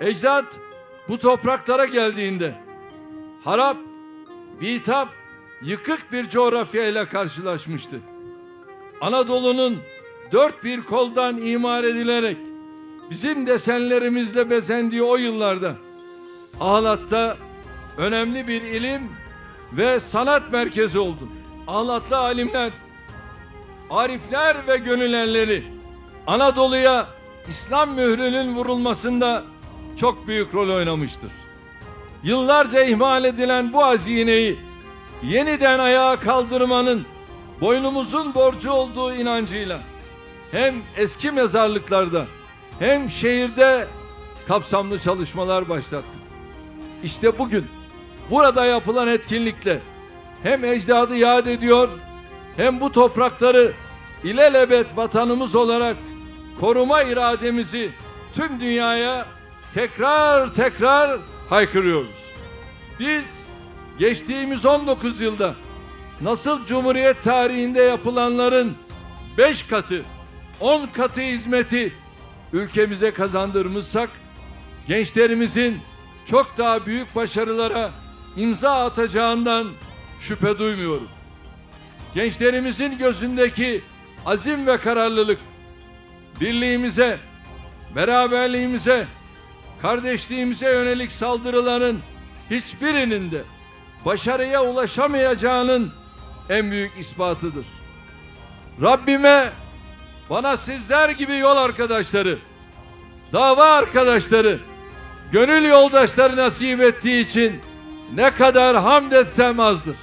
Ecdat bu topraklara geldiğinde harap, bitap, yıkık bir coğrafyayla karşılaşmıştı. Anadolu'nun dört bir koldan imar edilerek bizim desenlerimizle bezendiği o yıllarda Ağlat'ta önemli bir ilim ve sanat merkezi oldu. Ağlatlı alimler, arifler ve gönülenleri Anadolu'ya İslam mührünün vurulmasında çok büyük rol oynamıştır. Yıllarca ihmal edilen bu hazineyi yeniden ayağa kaldırmanın boynumuzun borcu olduğu inancıyla hem eski mezarlıklarda hem şehirde kapsamlı çalışmalar başlattık. İşte bugün burada yapılan etkinlikle hem ecdadı yad ediyor hem bu toprakları ilelebet vatanımız olarak koruma irademizi tüm dünyaya tekrar tekrar haykırıyoruz. Biz geçtiğimiz 19 yılda nasıl Cumhuriyet tarihinde yapılanların 5 katı, 10 katı hizmeti ülkemize kazandırmışsak gençlerimizin çok daha büyük başarılara imza atacağından şüphe duymuyorum. Gençlerimizin gözündeki azim ve kararlılık birliğimize, beraberliğimize, kardeşliğimize yönelik saldırıların hiçbirinin de başarıya ulaşamayacağının en büyük ispatıdır. Rabbime bana sizler gibi yol arkadaşları, dava arkadaşları, gönül yoldaşları nasip ettiği için ne kadar hamd etsem azdır.